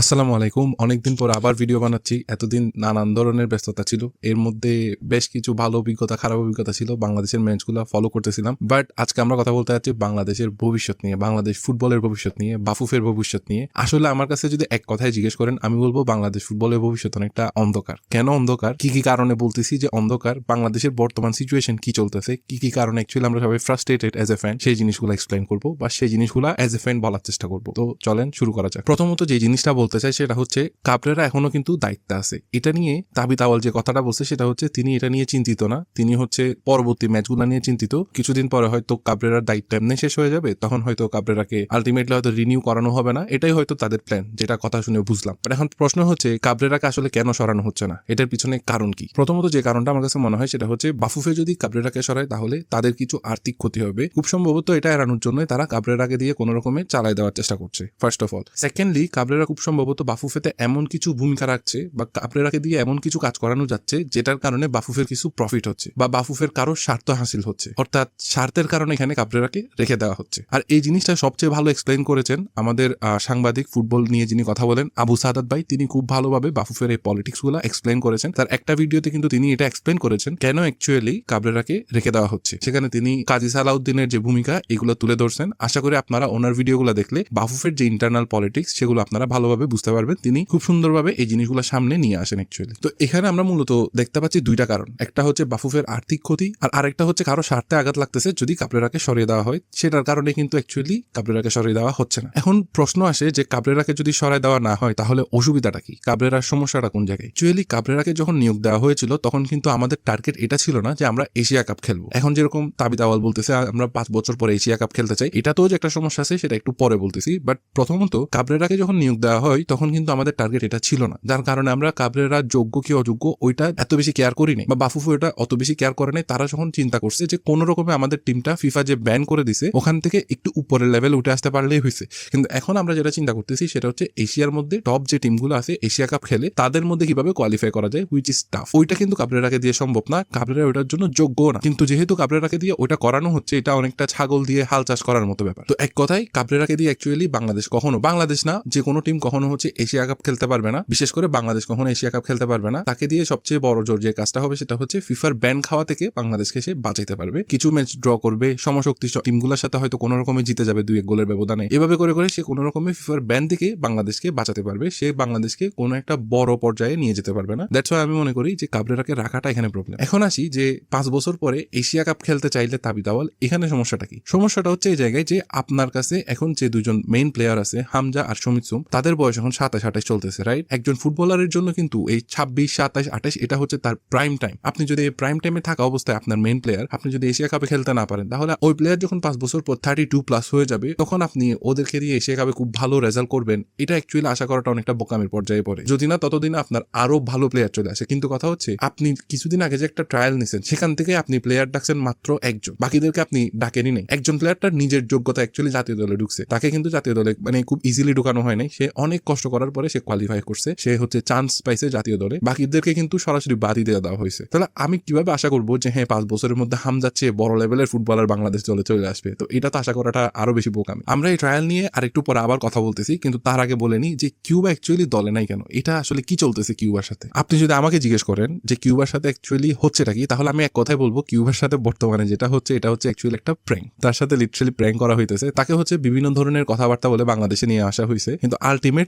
আসসালামু আলাইকুম। অনেকদিন পর আবার ভিডিও বানাচ্ছি। এতদিন নানান ধরনের ব্যস্ততা ছিল। এর মধ্যে বেশ কিছু ভালো অভিজ্ঞতা, খারাপ অভিজ্ঞতা ছিল। বাংলাদেশের ম্যাচগুলো ফলো করতেছিলাম। বাট আজকে আমরা কথা বলতে যাচ্ছি বাংলাদেশের ভবিষ্যৎ নিয়ে, বাংলাদেশ ফুটবলের ভবিষ্যৎ নিয়ে, বাফুফের ভবিষ্যৎ নিয়ে। আসলে আমার কাছে যদি এক কথায় জিজ্ঞেস করেন, আমি বলব বাংলাদেশ ফুটবলের ভবিষ্যৎ অনেকটা অন্ধকার। কেন অন্ধকার? কি কি কারণে বলতেছি যে অন্ধকার? বাংলাদেশের বর্তমান সিচুয়েশন কি চলতেছে? কি কি কারণে অ্যাকচুয়ালি আমরা সবাই ফ্রাস্ট্রেটেড এজ এ ফ্যান সেই জিনিসগুলো এক্সপ্লেন করব বা সেই জিনিসগুলো এজ এ ফ্যান বলার চেষ্টা করব। তো চলেন শুরু করা যাক। প্রথমত যে জিনিসটা বলতে চাই সেটা হচ্ছে কাবরেরা এখনও কিন্তু দায়িত্বে আছে। এটা নিয়ে তাবি তাওয়াল যে কথাটা বলছে সেটা হচ্ছে তিনি এটা নিয়ে চিন্তিত না। তিনি হচ্ছে পরবর্তী ম্যাচগুলো নিয়ে চিন্তিত। কিছুদিন পরে হয়তো কাবরেরার দায়িত্ব এমনি শেষ হয়ে যাবে, তখন হয়তো কাবরেরাকে আলটিমেটলি হয়তো রিনিউ করানো হবে না। এটাই হয়তো তাদের প্ল্যান যেটা কথা শুনে বুঝলাম। বাট এখন প্রশ্ন হচ্ছে, কাবরেরাকে আসলে কেন সরানো হচ্ছে না? এটার পিছনে কারণ কি? প্রথমত যে কারণটা আমার কাছে মনে হয় সেটা হচ্ছে বাফুফে যদি কাবরেরাকে সরায়, তাহলে তাদের কিছু আর্থিক ক্ষতি হবে। খুব সম্ভবত এটা এড়ানোর জন্য তারা কাবরেরাকে দিয়ে কোনো রকমে চালাই দেওয়ার চেষ্টা করছে first of all secondly Cabrera খুব সম্ভবত বাফুফেতে এমন কিছু ভূমিকা রাখছে বা কাবরেরাকে দিয়ে এমন কিছু কাজ করানো যাচ্ছে যেটার কারণে বাফুফের কিছু প্রফিট হচ্ছে বা বাফুফের কারও স্বার্থ হাসিল হচ্ছে। অর্থাৎ স্বার্থের কারণে এখানে কাবরেরাকে রেখে দেওয়া হচ্ছে। আর এই জিনিসটা সবচেয়ে ভালো এক্সপ্লেন করেছেন আমাদের সাংবাদিক ফুটবল নিয়ে যিনি কথা বলেন, আবু সাদাত ভাই। তিনি খুব ভালোভাবে বাফুফের এই পলিটিক্সগুলা এক্সপ্লেন করেছেন। তার একটা ভিডিওতে কিন্তু তিনি এটা এক্সপ্লেন করেছেন কেন অ্যাকচুয়ালি কাবরেরাকে রেখে দেওয়া হচ্ছে। সেখানে তিনি কাজী সালাউদ্দিনের যে ভূমিকা, এগুলো তুলে ধরছেন। আশা করি আপনারা ওনার ভিডিওগুলো দেখলে বাফুফের যে ইন্টারনাল পলিটিক্স সেগুলো আপনারা ভালোভাবে বুঝতে পারবেন তিনি খুব সুন্দরভাবে এই জিনিসগুলো সামনে নিয়ে আসেন অ্যাকচুয়ালি তো এখানে আমরা মূলত দেখতে পাচ্ছি দুইটা কারণ। একটা হচ্ছে বাফুফের আর্থিক ক্ষতি, আর আরেকটা হচ্ছে কারও স্বার্থে আঘাত লাগতেছে যদি কাবরেরাকে সরিয়ে দেওয়া হয়। সেটার কারণে কিন্তু অ্যাকচুয়ালি কাবরেরাকে সরিয়ে দেওয়া হচ্ছে না। এখন প্রশ্ন আসে যে কাবরেরাকে যদি সরাই দেওয়া না হয়, তাহলে অসুবিধাটা কি? কাবরেরার সমস্যাটা কোন জায়গায়? অ্যাকচুয়ালি কাবরেরাকে যখন নিয়োগ দেওয়া হয়েছিল, তখন কিন্তু আমাদের টার্গেট এটা ছিল না যে আমরা এশিয়া কাপ খেলব। এখন যেরকম তাবিদ আওয়াল বলতেছে আমরা পাঁচ বছর পরে এশিয়া কাপ খেলতে চাই, এটাতেও যে একটা সমস্যা আছে, সেটা একটু পরে বলতেছি। বাট প্রথমত কাবরেরাকে যখন নিয়োগ দেওয়া হয় তখন কিন্তু আমাদের টার্গেট এটা ছিল না। যার কারণে আমরা কাবরেরা যোগ্য কি অযোগ্য ওইটা এত বেশি কেয়ার করি নাই বা বাফুফু এটা অত বেশি কেয়ার করে নাই। তারা যখন চিন্তা করছে যে কোনো রকমে আমাদের টিমটা ফিফা যে ব্যান করে দিছে, ওখান থেকে একটু উপরের লেভেল উঠে আসতে পারলেই হয়েছে। কিন্তু এখন আমরা যেটা চিন্তা করতেছি সেটা হচ্ছে এশিয়ার মধ্যে টপ যে টিমগুলো আছে, এশিয়া কাপ খেলে তাদের মধ্যে কীভাবে কোয়ালিফাই করা যায় হুইচ ইজ টাফ ওইটা কিন্তু কাবরেরাকে দিয়ে সম্ভব না। কাবরেরা ওইটার জন্য যোগ্য না। কিন্তু যেহেতু কাবরেরাকে দিয়ে ওইটা করানো হচ্ছে, এটা অনেকটা ছাগল দিয়ে হাল চাষ করার মতো ব্যাপার। তো এক কথায় কাবরেরাকে দিয়ে অ্যাকচুয়ালি বাংলাদেশ কখনো, বাংলাদেশ না, যে কোনো টিম কখনো হচ্ছে এশিয়া কাপ খেলতে পারবে না। বিশেষ করে বাংলাদেশ কখনো এশিয়া কাপ খেলতে পারবে না। তাকে দিয়ে সবচেয়ে বড় জোর যে কাজটা হবে সেটা হচ্ছে ফিফার ব্যান খাওয়া থেকে বাংলাদেশকে সে বাঁচাইতে পারবে। কিছু ম্যাচ ড্র করবে সমশক্তি টিমগুলোর সাথে হয়তো কোনো রকমে জিতে যাবে দুই এক গোলের ব্যবধানে। এভাবে করে করে সে কোনো রকমে ফিফার ব্যান থেকে বাংলাদেশকে বাঁচাতে পারবে। সে বাংলাদেশকে কোনো একটা বড় পর্যায়ে নিয়ে যেতে পারবে না। দ্যাটস আমি মনে করি যে কাবরেরাকে রাখাটা এখানে প্রবলেম এখন আসি যে পাঁচ বছর পরে এশিয়া কাপ খেলতে চাইলে তাবি দাওয়াল এখানে সমস্যাটা কি? সমস্যাটা হচ্ছে এই জায়গায় যে আপনার কাছে এখন যে দুজন মেইন প্লেয়ার আছে, হামজা আর সমিত সুম, তাদের বয়স এখন সাতাশ, আঠাশ চলতেছে রাইট একজন ফুটবলারের জন্য কিন্তু এই ছাব্বিশ, সাতাশ, আঠাশ, এটা হচ্ছে তার প্রাইম টাইম আপনি যদি এই প্রাইম টাইমে থাকা অবস্থায় আপনার মেন প্লেয়ার আপনি যদি এশিয়া কাপে খেলতে না পারেন, তাহলে ওই প্লেয়ার যখন পাঁচ বছর পর থার্টি টু প্লাস হয়ে যাবে, তখন আপনি ওদেরকে দিয়ে এশিয়া কাপে খুব ভালো রেজাল্ট করবেন। এটা অ্যাকচুয়ালি আশা করাটা অনেকটা বোকামের পর্যায়ে পড়ে। যদি না, ততদিন আপনার আরও ভালো প্লেয়ার চলে আসে। কিন্তু কথা হচ্ছে, আপনি কিছুদিন আগে যে একটা ট্রায়াল নিছেন, সেখান থেকে আপনি প্লেয়ার ডাকছেন মাত্র একজন। বাকিদেরকে আপনি ডাকেনি নেই। একজন প্লেয়ারটার নিজের যোগ্যতা অ্যাকচুয়ালি জাতীয় দলে ঢুকছে। তাকে কিন্তু জাতীয় দলে মানে খুব ইজিলি ঢুকানো হয় নাই। সে অনেক কষ্ট করার পরে সে কোয়ালিফাই করছে। সে হচ্ছে চান্স পাইছে জাতীয় দলে। বাকিদেরকে কিন্তু সরাসরি বাদই দিয়ে দেওয়া হয়েছে। তাহলে আমি কীভাবে আশা করব যে হ্যাঁ পাঁচ বছরের মধ্যে হাম যাচ্ছে, বড় লেভেলের ফুটবলার বাংলাদেশ দলে চলে আসবে। তো এটা তো আশা করাটা আরও বেশি বোকামি। আমরা এই ট্রায়াল নিয়ে আরেকটু পরে আবার কথা বলতেছি, কিন্তু তার আগে বলেনি যে, কিউবা অ্যাকচুয়ালি দলে নাই কেন? এটা আসলে কি চলতেছে কিউবার সাথে? আপনি যদি আমাকে জিজ্ঞেস করেন যে, কিউবার সাথে অ্যাকচুয়ালি হচ্ছেটা কি, তাহলে আমি এক কথাই বলব, কিউবার সাথে বর্তমানে যেটা হচ্ছে, এটা হচ্ছে অ্যাকচুয়ালি একটা প্র্যাঙ্ক তার সাথে লিটারালি প্র্যাঙ্ক করা হইতেছে। তাকে হচ্ছে বিভিন্ন ধরনের কথাবার্তা বলে বাংলাদেশে নিয়ে আসা হয়েছে কিন্তু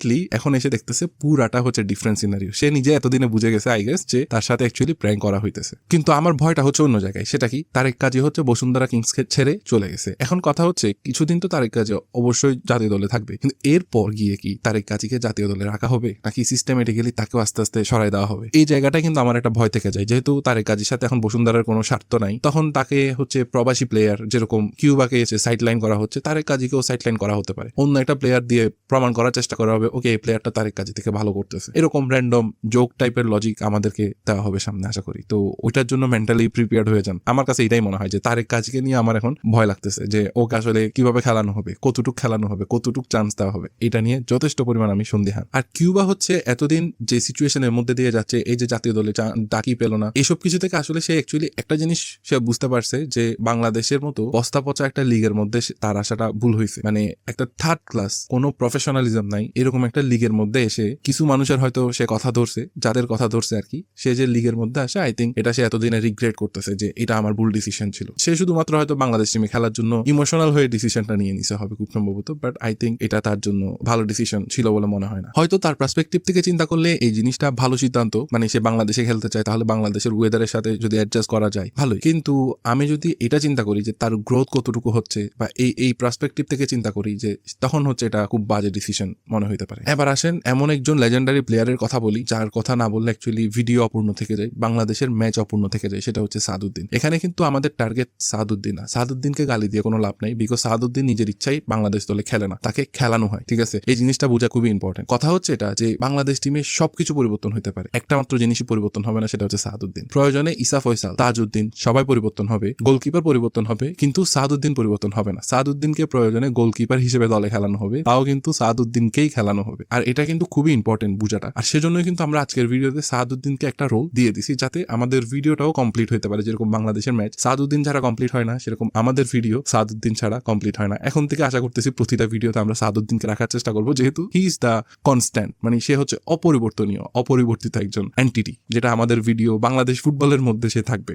আলটিমেটলি এখন এসে দেখতেছে পুরাটা হচ্ছে ডিফারেন্ট সিনারিও সে নিজে এতদিনে বুঝে গেছে আই গেস যে তার সাথে অ্যাকচুয়ালি প্র্যাঙ্ক করা হইতেছে। কিন্তু আমার ভয়টা হচ্ছে অন্য জায়গায়, সেটা কি? তারেক কাজী হচ্ছে বসুন্ধরা কিংসকে ছেড়ে চলে গেছে। এখন কথা হচ্ছে, কিছুদিন তো তারেক কাজী অবশ্যই জাতীয় দলে থাকবে। কিন্তু এরপর গিয়ে কি তারেক কাজীকে জাতীয় দলে রাখা হবে? নাকি সিস্টেমেটিক্যালি তাকেও আস্তে আস্তে সরাই দেওয়া হবে? এই জায়গাটা কিন্তু আমার একটা ভয় থেকে যায়। যেহেতু তারেক কাজীর সাথে এখন বসুন্ধরার কোনো স্বার্থ নাই, তখন তাকে হচ্ছে প্রবাসী প্লেয়ার যেরকম কিউবাকে এসে সাইড লাইন করা হচ্ছে তারেক কাজীকেও সাইড লাইন করা হতে পারে। অন্য একটা প্লেয়ার দিয়ে প্রমাণ করার চেষ্টা করা হবে ওকে এই প্লেয়ারটা তারেক কাজে থেকে ভালো করতেছে। এরকম র্যান্ডম জোক টাইপের লজিক আমাদেরকে দেওয়া হবে সামনে, আশা করি। তো ওইটার জন্য মেন্টালি প্রিপেয়ার্ড হয়ে যান। আমার কাছে এটাই মনে হয় যে তারেক কাজীকে নিয়ে আমার এখন ভয় লাগতেছে যে ওকে আসলে কীভাবে খেলানো হবে, কতটুক খেলানো হবে, কতটুক চান্স দেওয়া হবে, এটা নিয়ে যথেষ্ট পরিমাণ আমি সন্দিহান। আর কিউবা হচ্ছে এতদিন যে সিচুয়েশনের মধ্যে দিয়ে যাচ্ছে, এই যে জাতীয় দলে ডাকি পেল না এইসব কিছু থেকে আসলে সে অ্যাকচুয়ালি একটা জিনিস সে বুঝতে পারছে যে বাংলাদেশের মতো বস্তা পচা একটা লিগের মধ্যে তার আসাটা ভুল হয়েছে মানে একটা থার্ড ক্লাস কোনো প্রফেশনালিজম নাই, এরকম এরকম একটা লিগের মধ্যে এসে কিছু মানুষের হয়তো সে কথা ধরছে, যাদের কথা ধরছে আর কি, সে যে লিগের মধ্যে আসে আই থিঙ্ক এটা সে এতদিনে রিগ্রেট করতেছে যে এটা আমার ভুল ডিসিশন ছিল। সে শুধুমাত্র হয়তো বাংলাদেশ টিমে খেলার জন্য ইমোশনাল হয়ে ডিসিশনটা নিয়ে নিছে হবে খুব সম্ভবত বাট আই থিঙ্ক এটা তার জন্য ভালো ডিসিশন ছিল বলে মনে হয় না। হয়তো তার পার্সপেক্টিভ থেকে চিন্তা করলে এই জিনিসটা ভালো সিদ্ধান্ত মানে সে বাংলাদেশে খেলতে চায়, তাহলে বাংলাদেশের ওয়েদারের সাথে যদি অ্যাডজাস্ট করা যায়, ভালোই। কিন্তু আমি যদি এটা চিন্তা করি যে তার গ্রোথ কতটুকু হচ্ছে, বা এই এই পার্সপেক্টিভ থেকে চিন্তা করি যে তখন হচ্ছে এটা খুব বাজে ডিসিশন মনে হইতে পারে। এবার আসেন এমন একজন লেজেন্ডারি প্লেয়ারের কথা বলি, যার কথা না বললে অ্যাকচুয়ালি ভিডিও অপূর্ণ থেকে যায়, বাংলাদেশের ম্যাচ অপূর্ণ থেকে যায়, সেটা হচ্ছে সাদুদ্দিন। এখানে কিন্তু আমাদের টার্গেট সাদুদ্দিন না। সাদুদ্দিনকে গালি দিয়ে কোনো লাভ নাই বিকজ সাদুদ্দিন নিজের ইচ্ছাই বাংলাদেশ দলে খেলে না, তাকে খেলানো হয়, ঠিক আছে? এই জিনিসটা বোঝা খুবই ইম্পর্টেন্ট কথা হচ্ছে এটা যে বাংলাদেশ টিমে সবকিছু পরিবর্তন হতে পারে। একটা মাত্র জিনিসই পরিবর্তন হবে না, সেটা হচ্ছে সাদুদ্দিন। প্রয়োজনে ইসা ফয়সাল, তাজউদ্দিন, সবাই পরিবর্তন হবে গোলকিপার পরিবর্তন হবে, কিন্তু সাদউদ্দিন পরিবর্তন হবে না। সাদউদ্দিনকে প্রয়োজনে গোলকিপার হিসেবে দলে খেলানো হবে, তাও কিন্তু সাদউদ্দিনকেই খেলানো হবে। আর এটা কিন্তু খুবই ইম্পর্টেন্ট বুঝাটা। আর সেজন্যই কিন্তু আমরা আজকের ভিডিওতে সাদউদ্দিনকে একটা রোল দিয়ে দিছি, যাতে আমাদের ভিডিওটাও কমপ্লিট হতে পারে, যেরকম বাংলাদেশের ম্যাচ সাদউদ্দিন ছাড়া কমপ্লিট হয় না, সেরকম আমাদের ভিডিও সাদউদ্দিন ছাড়া কমপ্লিট হয় না। এখন থেকে আশা করতেছি প্রতিটা ভিডিওতে আমরা সাদউদ্দিনকে রাখার চেষ্টা করব, যেহেতু হি ইজ দ্য কনস্ট্যান্ট মানে সে হচ্ছে অপরিবর্তনীয়, অপরিবর্তিত একজন অ্যান্টিটি যেটা আমাদের ভিডিও বাংলাদেশ ফুটবলের মধ্যে সে থাকবে।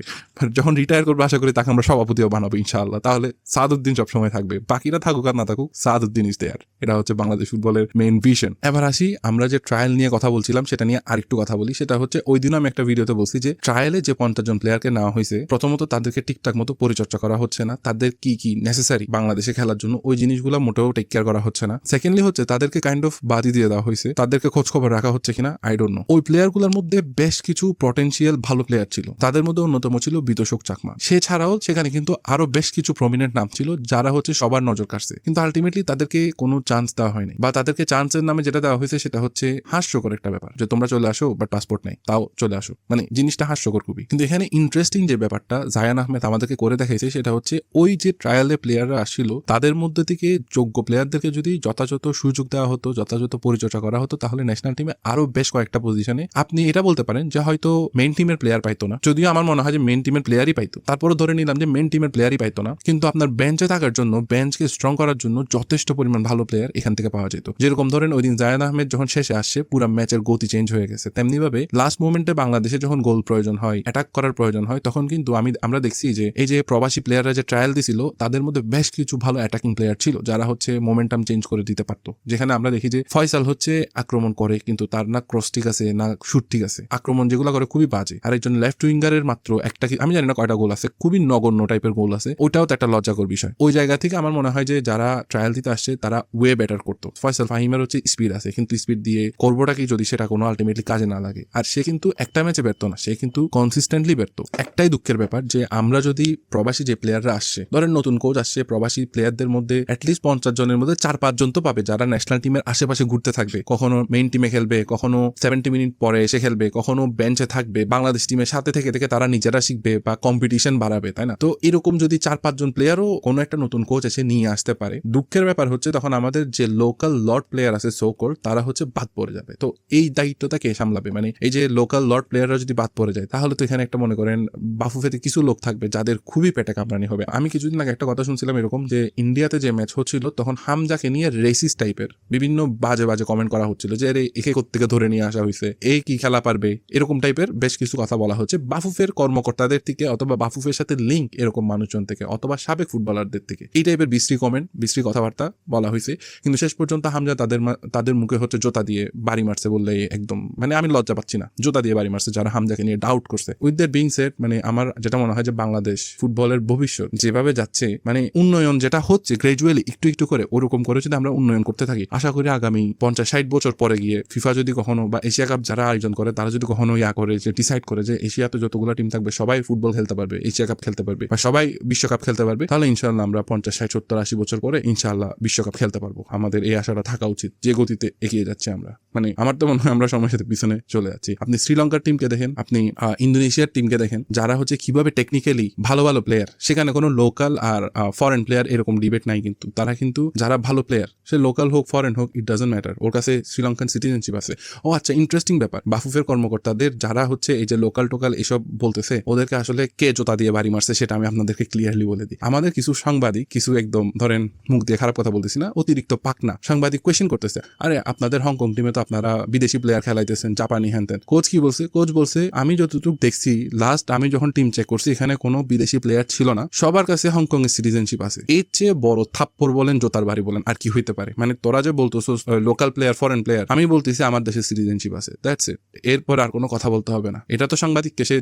যখন রিটায়ার করবে, আশা করি তাকে আমরা সভাপতিও বানাবো, ইনশাআল্লাহ। তাহলে সাদউদ্দিন সবসময় থাকবে। বাকিরা থাকুক আর না থাকুক সাদউদ্দিন ইজ দেয়ার এটা হচ্ছে বাংলাদেশ ফুটবলের মেইন ভিশন এবার আসি, আমরা যে ট্রায়াল নিয়ে কথা বলছিলাম, সেটা নিয়ে আরেকটু কথা বলি। সেটা হচ্ছে, ওই দিন আমি একটা ভিডিওতে বলছি যে ট্রায়ালে যে পঞ্চাশ জন প্লেয়ারকে নেওয়া হয়েছে, প্রথমত তাদেরকে ঠিকঠাক মতো পরিচর্যা করা হচ্ছে না। তাদের কি কি নেসেসারি বাংলাদেশে খেলার জন্য, ওই জিনিসগুলো মোটেও টেক কেয়ার করা হচ্ছে না। সেকেন্ডলি হচ্ছে, তাদেরকে কাইন্ড অফ বাদি দিয়ে দেওয়া হয়েছে। তাদেরকে খোঁজ খবর রাখা হচ্ছে কিনা আই ডোন্ট নো ওই প্লেয়ারগুলোর মধ্যে বেশ কিছু পটেনশিয়াল ভালো প্লেয়ার ছিল। তাদের মধ্যে অন্যতম ছিল বিতোষক চাকমা। সে ছাড়াও সেখানে কিন্তু আরও বেশ কিছু প্রমিনেন্ট নাম ছিল, যারা হচ্ছে সবার নজর কাটছে কিন্তু আলটিমেটলি তাদেরকে কোনো চান্স দেওয়া হয়নি, বা তাদেরকে চান্সের নামে যেটা দেওয়া হয়েছে সেটা হচ্ছে হাস্যকর একটা ব্যাপার। যে তোমরা চলে আসো বাট পাসপোর্ট নেই, তাও চলে আসো। মানে জিনিসটা হাস্যকর খুবই। কিন্তু এখানে ইন্টারেস্টিং যে ব্যাপারটা জায়ান আহমেদ আমাদেরকে করে দেখাইছে, সেটা হচ্ছে ওই যে ট্রায়ালে প্লেয়াররা আসছিল, তাদের মধ্যে থেকে যোগ্য প্লেয়ারদেরকে যদি যথাযথ সুযোগ দেওয়া হতো, যথাযথ পরিচর্যা করা হতো, তাহলে ন্যাশনাল টিমে আরও বেশ কয়েকটা পজিশনে আপনি এটা বলতে পারেন যে হয়তো মেন টিমের প্লেয়ার পাইতো না। যদিও আমার মনে হয় যে মেইন টিমের প্লেয়ারই পাইতো। তারপরে ধরে নিলাম যে মেন টিমের প্লেয়ারই পাইতো না। কিন্তু আপনার বেঞ্চে থাকার জন্য বেঞ্চকে স্ট্রং করার জন্য যথেষ্ট পরিমাণ ভালো প্লেয়ার এখান থেকে পাওয়া যেত। যেরকম ধরেন ওই দিন জায়দ আহমেদ যখন শেষে আসছে, পুরো ম্যাচের গতি চেঞ্জ হয়ে গেছে। তেমনি ভাবে লাস্ট মোমেন্টে বাংলাদেশে যখন গোল প্রয়োজন হয় অ্যাটাক করার প্রয়োজন হয়, তখন কিন্তু আমি, আমরা দেখছি যে, এই যে প্রবাসী প্লেয়াররা যে ট্রায়াল দিছিল, তাদের মধ্যে বেশ কিছু ভালো অ্যাটাকিং প্লেয়ার ছিল, যারা হচ্ছে মোমেন্টাম চেঞ্জ করে দিতে পারতো। যেখানে আমরা দেখি যে ফয়সাল হচ্ছে আক্রমণ করে, কিন্তু তার না ক্রস ঠিক আছে, না শুট ঠিক আছে। আক্রমণ যেগুলো করে খুবই বাজে। আর একজন লেফট উইঙ্গারের মাত্র একটা আমি জানি না কয়টা গোল আছে, খুবই নগণ্য টাইপের গোল আছে, ওইটাও তো একটা লজ্জাকর বিষয়। ওই জায়গা থেকে আমার মনে হয় যে, যারা ট্রায়াল দিতে আসছে, তারা ওয়ে বেটার করতো। ফয়সাল ফাহিমের হচ্ছে স্পিড আছে, কিন্তু স্পিড দিয়ে করবোটা কি যদি সেটা কোনো আলটিমেটলি কাজে না লাগে? আর সে কিন্তু একটা ম্যাচে ব্যর্থ না, সে কিন্তু কনসিস্টেন্টলি ব্যর্থ। একটাই দুঃখের ব্যাপার যে আমরা যদি প্রবাসী যে প্লেয়াররা আসছে, ধরেন নতুন কোচ আসছে, প্রবাসী প্লেয়ারদের মধ্যে অ্যাটলিস্ট পঞ্চাশ জনের মধ্যে চার পাঁচজন তো পাবে যারা ন্যাশনাল টিমের আশেপাশে ঘুরতে থাকবে। কখনো মেইন টিমে খেলবে, কখনো সেভেন্টি মিনিট পরে এসে খেলবে, কখনো বেঞ্চে থাকবে, বাংলাদেশ টিমের সাথে থেকে থেকে তারা নিজেরা শিখবে বা কম্পিটিশন বাড়াবে, তাই না? তো এরকম যদি চার পাঁচজন প্লেয়ারও কোনো একটা নতুন কোচ এসে নিয়ে আসতে পারে, দুঃখের ব্যাপার হচ্ছে তখন আমাদের যে লোকাল লর্ড প্লেয়ার আছে সোকল তারা হচ্ছে বাদ পড়ে যাবে। তো এই দায়িত্বটা কে সামলাবে? মানে এই যে লোকাল লর্ড প্লেয়াররা যদি বাদ পড়ে যায়, তাহলে তো এখানে একটা মনে করেন বাফুফেতে কিছু লোক থাকবে যাদের খুবই পেটে কামড়ানি হবে। আমি কিছুদিন আগে একটা কথা শুনছিলাম এরকম যে ইন্ডিয়াতে যে ম্যাচ হচ্ছিল, তখন হামজাকে নিয়ে রেসিস টাইপের বিভিন্ন বাজে বাজে কমেন্ট করা হচ্ছিল যে, আরে, একে কোত্থেকে ধরে নিয়ে আসা হয়েছে এই কি খেলা পারবে? এরকম টাইপের বেশ কিছু কথা বলা হচ্ছে। বাফুফের কর্মকর্তাদের থেকে অথবা বাফুফের সাথে লিঙ্ক এরকম মানুষজন থেকে অথবা সাবেক ফুটবলারদের থেকে, এই টাইপের বিশ্রী কমেন্ট বিশ্রী কথাবার্তা বলা হয়েছে কিন্তু শেষ পর্যন্ত হামজা তাদের তাদের মুখে হচ্ছে জোতা দিয়ে বাড়ি মারছে বললে একদম মানে আমি লজ্জা পাচ্ছি না। জোতা দিয়ে বাড়ি মারছে যারা হামজাকে নিয়ে ডাউট করছে। উইথ দ্যাট বিং সেট মানে আমার যেটা মনে হয় যে বাংলাদেশ ফুটবলের ভবিষ্যৎ যেভাবে যাচ্ছে মানে উন্নয়ন যেটা হচ্ছে গ্রাজুয়ালি একটু একটু করে, ওরকম করে যদি আমরা উন্নয়ন করতে থাকি, আশা করি আগামী পঞ্চাশ ষাট বছর পরে গিয়ে ফিফা যদি কখনো বা এশিয়া কাপ যারা আয়োজন করে, তারা যদি কখনো ইয়া করে যে ডিসাইড করে যে এশিয়াতে যতগুলো টিম থাকবে, সবাই ফুটবল খেলতে পারবে এশিয়া কাপ খেলতে পারবে বা সবাই বিশ্বকাপ খেলতে পারবে, তাহলে ইনশাল্লাহ আমরা পঞ্চাশ ষাট সত্তর আশি বছর পরে ইনশাল্লাহ বিশ্বকাপ খেলতে পারব। আমাদের এই আশাটা থাকা উচিত। যে গতিতে এগিয়ে যাচ্ছে আমরা। মানে আমার তো মনে হয় আমরা সময়ের সাথে পিছনে চলে যাচ্ছি। আপনি শ্রীলঙ্কার টিমকে দেখেন, আপনি ইন্দোনেশিয়ার টিমকে দেখেন, যারা হচ্ছে কীভাবে টেকনিক্যালি ভালো ভালো প্লেয়ার সেখানে কোনো লোকাল আর ফরেন প্লেয়ার এরকম ডিবেট নাই কিন্তু। তারা কিন্তু যারা ভালো প্লেয়ার সে লোকাল হোক ফরেন হোক ইট ডাজন্ট ম্যাটার ওর কাছে শ্রীলঙ্কান সিটিজেনশিপ আছে। ও আচ্ছা ইন্টারেস্টিং ব্যাপার। বাফুফের কর্মকর্তাদের যারা হচ্ছে এই যে লোকাল টোকাল এসব বলতেছে, ওদেরকে আসলে কে জোতা দিয়ে বাড়ি মারছে সেটা আমি আপনাদেরকে ক্লিয়ারলি বলে দিই। আমাদের কিছু সাংবাদিক, কিছু একদম ধরেন মুখ দিয়ে খারাপ কথা বলতেছি না, অতিরিক্ত পাকনা সাংবাদিক কোয়েশ্চেন করতে করতেছে আরে, আপনাদের হংকং টিমে তো আপনারা বিদেশি প্লেয়ার খেলাইতেছেন, জাপানি হ্যান ত্যান কোচ কি বলছে? কোচ বলছে, আমি যতটুকু দেখছি লাস্ট আমি যখন টিম চেক করছি, এখানে কোনো বিদেশি প্লেয়ার ছিল না। সবার কাছে হংকং এর সিটিজেনশিপ আছে। এর চেয়ে বড় থাপ্পড় বলেন, জোতার বাড়ি বলেন, আর কি হইতে পারে? মানে তোরা যে বলতেছো লোকাল প্লেয়ার ফরেন প্লেয়ার আমি বলতেছি আমার দেশে সিটিজেনশিপ আছে। দ্যাটস ইট এরপর আর কোনো কথা বলতে হবে না। এটা তো সাংবাদিককে সে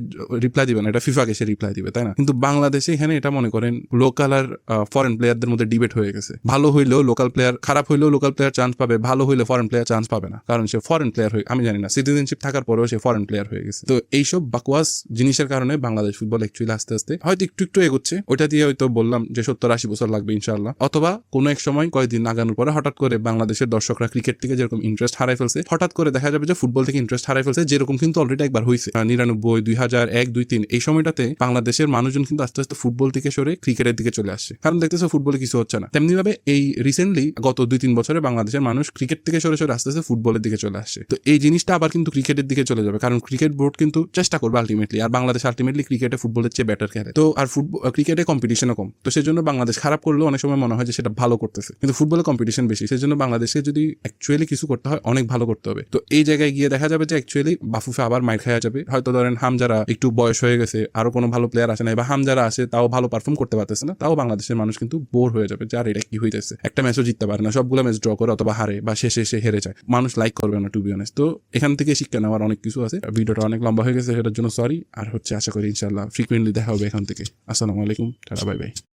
রিপ্লাই দিবে না, এটা ফিফাকে সে রিপ্লাই দিবে, তাই না? কিন্তু বাংলাদেশে এখানে এটা মনে করেন লোকাল আর ফরেন প্লেয়ারদের মধ্যে ডিবেট হয়ে গেছে। ভালো হইলেও লোকাল প্লেয়ার খারাপ হইলেও লোকাল প্লেয়ার চান্স পাবে ভালো হইলে ফরেন প্লেয়ার চান্স পাবে না। কারণ সে ফরেন প্লেয়ার হয়ে, আমি জানি না সিটিজেনশিপ থাকার পরেও সে ফরেন প্লেয়ার হয়ে গেছে। তো এইসব বাকওয়াস জিনিসের কারণে বাংলাদেশ ফুটবল অ্যাকচুয়ালি আস্তে আস্তে হয়তো একটু একটু এগোচ্ছে। ওইটা দিয়ে হয়তো বললাম যে সত্তর, আশি বছর লাগবে ইনশাল্লাহ অথবা কোনো এক সময় কয়েকদিন আগানোর পরে হঠাৎ করে বাংলাদেশের দর্শকরা ক্রিকেট থেকে যেরকম ইন্টারেস্ট হারাই ফেলছে, হঠাৎ করে দেখা যাবে যে ফুটবল থেকে ইন্টারেস্ট হারাই ফেলছে, যেরকম কিন্তু অলরেডি একবার হয়েছে নিরানব্বই দুই হাজার এক, দুই তিন, এই সময়টাতে বাংলাদেশের মানুষজন কিন্তু আস্তে আস্তে ফুটবল থেকে সরে ক্রিকেটের দিকে চলে আসছে। কারণ দেখতেছে ফুটবলে কিছু হচ্ছে না। তেমনি ভাবে এই রিসেন্টলি গত দুই, তিন বছরে বাংলাদেশের মানুষ ক্রিকেট থেকে সরে সরে আস্তে আস্তে ফুটবলের দিকে চলে আসছে। তো এই জিনিসটা আবার কিন্তু ক্রিকেটের দিকে চলে যাবে। কারণ ক্রিকেট বোর্ড কিন্তু চেষ্টা করবে আলটিমেটলি আর বাংলাদেশ আলটিমেটলি ক্রিকেটে ফুটবলের চেয়ে বেটার খেলে। তো আর ফুটবল ক্রিকেটে কম্পিটিশনও কম। তো সেজন্য বাংলাদেশ খারাপ করলেও অনেক সময় মনে হয় যে সেটা ভালো করতেছে। কিন্তু ফুটবলে কম্পিটিশন বেশি। সেজন্য বাংলাদেশে যদি অ্যাকচুয়ালি কিছু করতে হয়, অনেক ভালো করতে হবে। তো এই জায়গায় গিয়ে দেখা যাবে যে অ্যাকচুয়ালি বাফুফে আবার মাইর খাওয়া যাবে। হয়তো ধরেন হামজারা একটু বয়স হয়ে গেছে আরও কোনো ভালো প্লেয়ার আসে না বা হামজারা আসে তাও ভালো পারফর্ম করতে পারতেছে না, তাও বাংলাদেশের মানুষ কিন্তু বোর হয়ে যাবে যার এটা কি হইতেছে? একটা ম্যাচও জিততে পারে না। সবগুলো ম্যাচ ড্র করে অথবা হারে বা শেষে এসে হেরে যায়। মানুষ লাইক করবে না টু বি অনেস্ট তো এখান থেকে শিক্ষা নেওয়ার অনেক কিছু আছে। ভিডিওটা অনেক লম্বা হয়ে গেছে, সেটার জন্য সরি আর হচ্ছে আশা করি ইনশাল্লাহ ফ্রিকুয়েন্টলি দেখা হবে এখান থেকে। আসসালামু আলাইকুম, টাটা বাই বাই